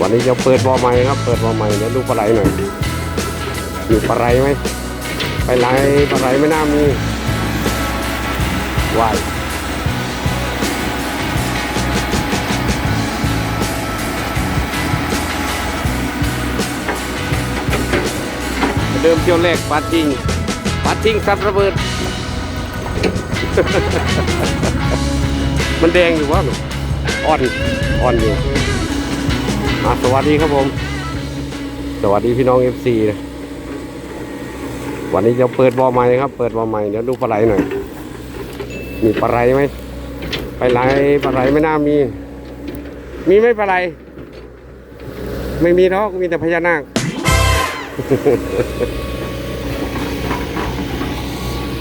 วันนี้จะเปิดบ่อใหม่ครับ เปิดบ่อใหม่เดี๋ยวดูปลาไหลหน่อยมีปลาไหลไหมไปไหลปลาไหลไม่น่ามีวายเดิมเที่ยวแรกปลาจริงปลาจริงสัตว์ระเบิด มันแดงอยู่วะหนูอ่อนอ่อนอยู่ สวัสดีครับผม สวัสดีพี่น้องเอฟซีนะวันนี้จะเปิดบอใหม่ครับ เปิดบอใหม่เดี๋ยวดูปลาไหลหน่อย มีปลาไหลไหมปลาไหลปลาไหลไม่น่ามี มีไหมปลาไหลไม่มีหรอกมีแต่พญานาค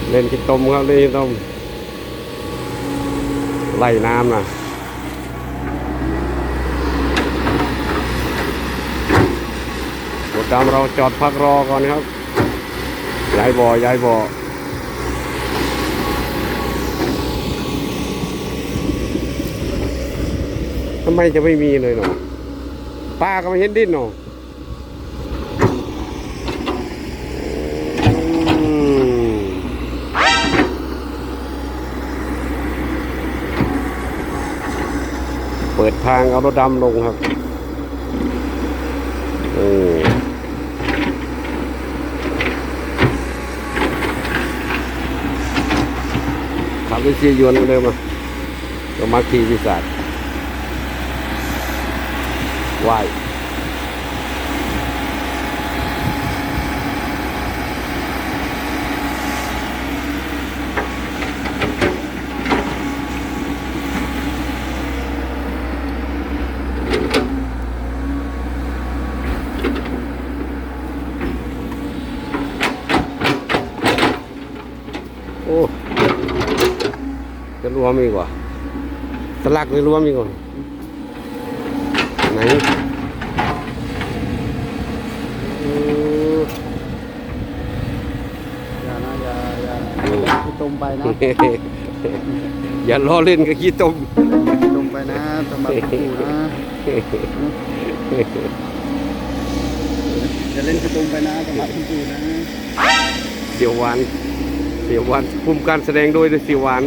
เล่นกินต้มครับเล่นกินต้มไล่น้ำนะ รถดำเราจอดพักรอก่อนครับย้ายบ่อย้ายบ่อทำไมจะไม่มีเลยเนาะป้าก็ไม่เห็นดิ้นเนาะอืมเปิดทางเอารถดำลงครับนี่ ขับวิซียวนเหมือนเดิมอะก็มาขี่วิสัทไหว วมอีกว่าสลักเลยรวมอีกว่าไหนอย่านะอย่าอย่าอย่าขี้ตมไปนะ อย่าล้อเล่นกับขี้ต้มขี้ตมไปนะสมบัติกูนะอย่าเล่นขี้ตมไปนะสมบัติกูนะเสียววานเสียววานคุมการแสดงโดยเสียววาน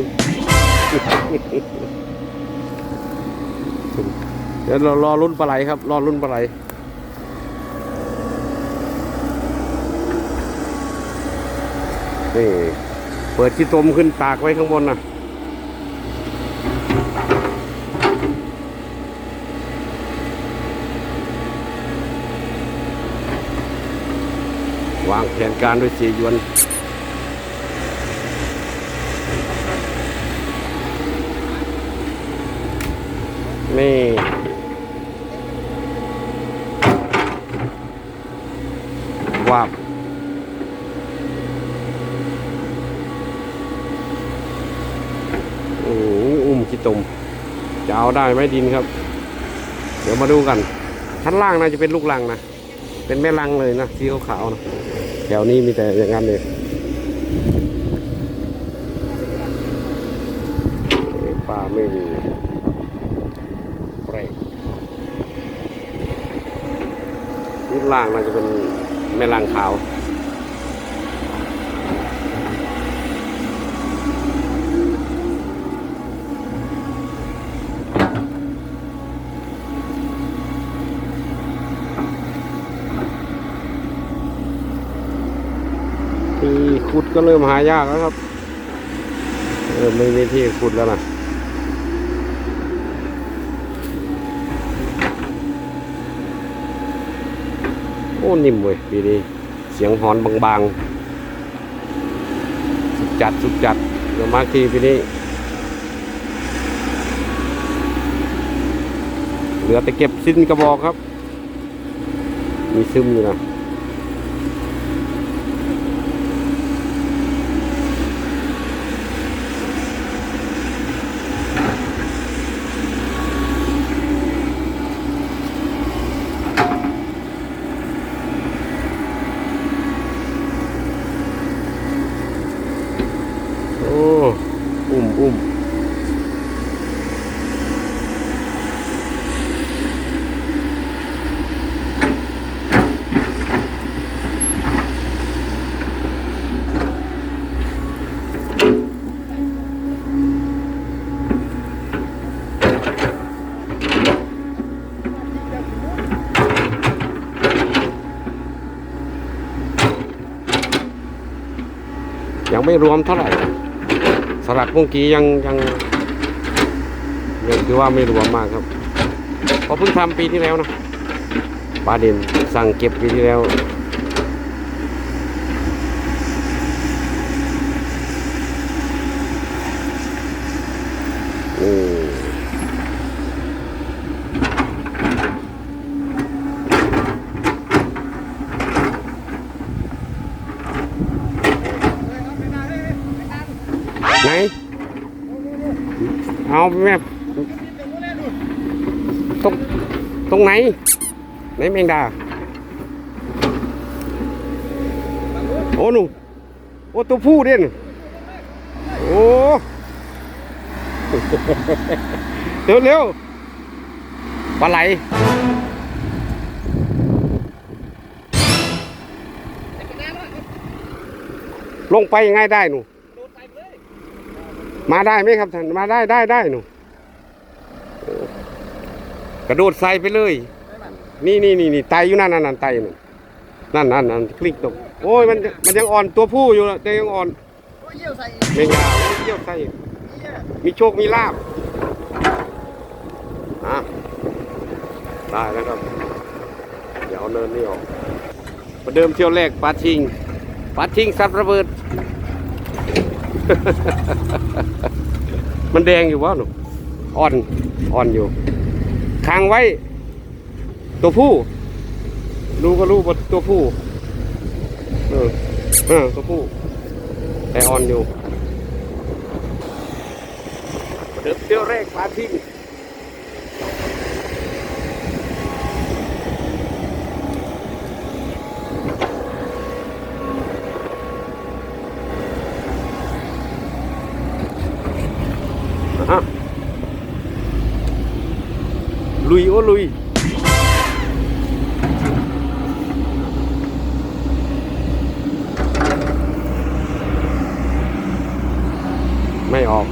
เดี๋ยวเรารอรุ่นปลาไหลครับ รอรุ่นปลาไหลนี่เปิดขี้ตมขึ้นตากไว้ข้างบนนะวางแผนการด้วยสียวน นี่วาบโอ้อุ้มขี้ตมจะเอาได้ไหมดินครับ เดี๋ยวมาดูกัน ชั้นล่างน่าจะเป็นลูกลังนะ เป็นแม่ลังเลยนะสีขาวๆนะแถวนี้มีแต่อย่างนั้นเลยปลาไม่มีเปรก ล่างน่าจะเป็นแม่ลังขาวที่ขุดก็เริ่มหายากแล้วครับ เริ่มไม่มีที่ขุดแล้วนะ อ้นิ่มเว้ยปีนี้เสียงหอนบางๆ สุดจัดสุดจัดเดี๋ยวมาทีปีนี้ เหลือแต่เก็บสิ้นกระบอกครับ มีซึมอยู่นะ โอ้ อุ้มอุ้ม ยังไม่รวมเท่าไหร่สลักเมื่อกี้ยังยังยังคือว่าไม่รวมมากครับเพราะเพิ่งทำปีที่แล้วนะปลาเด่นสั่งเก็บปีที่แล้ว อืมไหน เอา แม่ตรงตรงไหนไหนแมงดาโอ้หนูโอ้ตัวผู้เด่นโอ้เร็วเร็วปลาไหลลงไปยังไงได้หนู มาได้ไหมครับท่านมาได้ได้ได้หนูกระโดดใส่ไปเลย นี่นี่นี่นี่ไตอยู่นั่นนั่นนั่นไตนั่นนั่นนั่นนั่นคลิกตกโอ้ยมันมันยังอ่อนตัวผู้อยู่แต่ยังอ่อนเยี่ยวใส่ไม่ยาวเยี่ยวใส่มีโชคมีลาบอะได้แล้วครับ เดี๋ยวเอาเนินนี่ออกประเดิมเที่ยวแรกปาชิงปาชิงสัตว์ระเบิด มันแดงอยู่วะหนูอ่อนอ่อนอยู่ค้างไว้ ตัวผู้รู้ก็รู้ว่าตัวผู้เออเออตัวผู้แต่อ่อนอยู่เดิมเที่ยวแรกปลาทิ้ง ลุยโอ้ลุยไม่ออก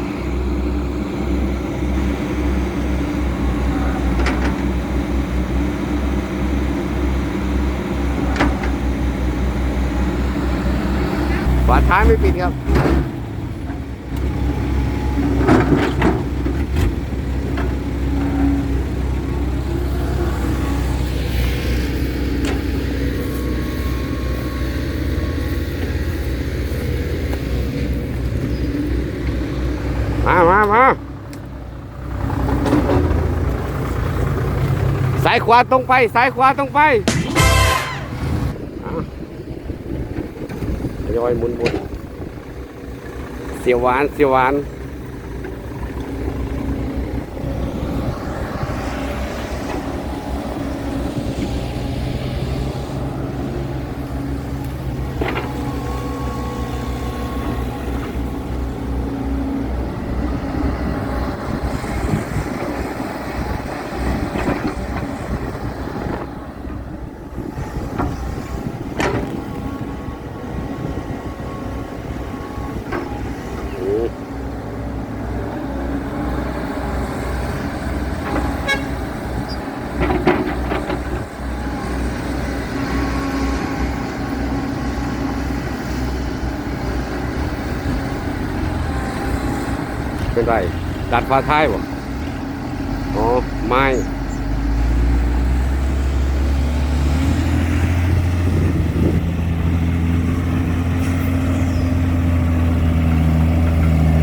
ฝาท้ายไม่ปิดครับ มามามาสายขวาตรงไป สายขวาตรงไปทยอยหมุนหมุนเสียวหวานเสียวหวาน ไรดัดฟ้าท้ายบ่อ๋อไม้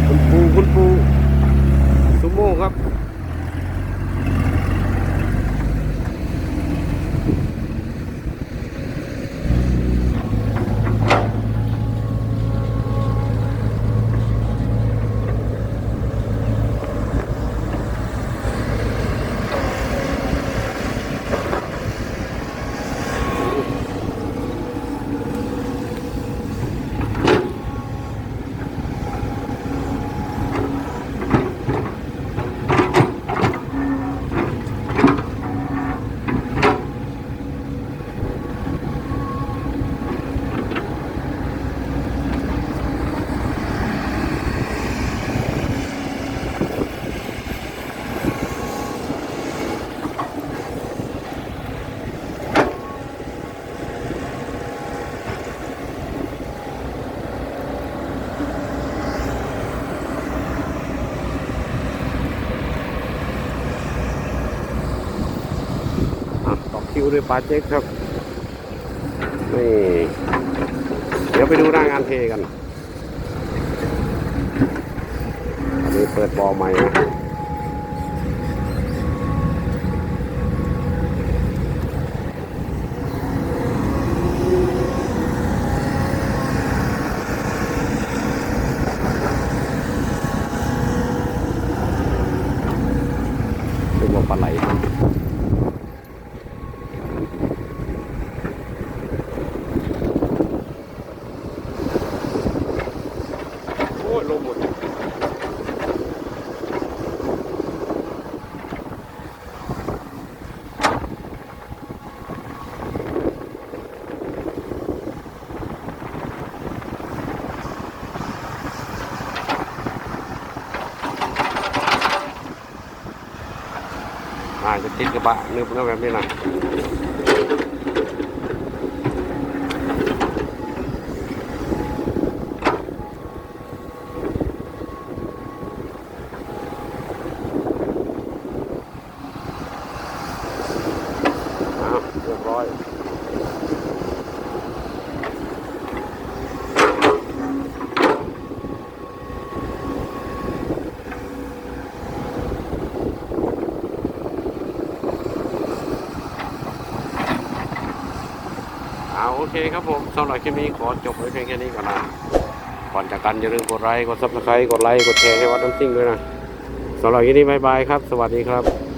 คุณปูคุณปูสุโม่ครับ ม คิว ด้วยปาเจ๊กครับนี่เดี๋ยวไปดูหน้างานเทกันอันนี้เปิดบอใหม่นะ เป็นว่าปลาไหล โอ้ยลงหมดอาจจะติดกระบะนึกว่าแบบนี้นะอ้าวเรียบร้อย เอาโอเคครับผมสำหรับคลิปนี้ขอจบไว้เพียงแค่นี้ก่อนนะก่อนจากกันอย่าลืมกดไลค์กดซับสไครต์กดไลค์กดแชร์ให้วัดน้ำซิ่งด้วยนะสำหรับคลิปนี้บายบายครับ สวัสดีครับ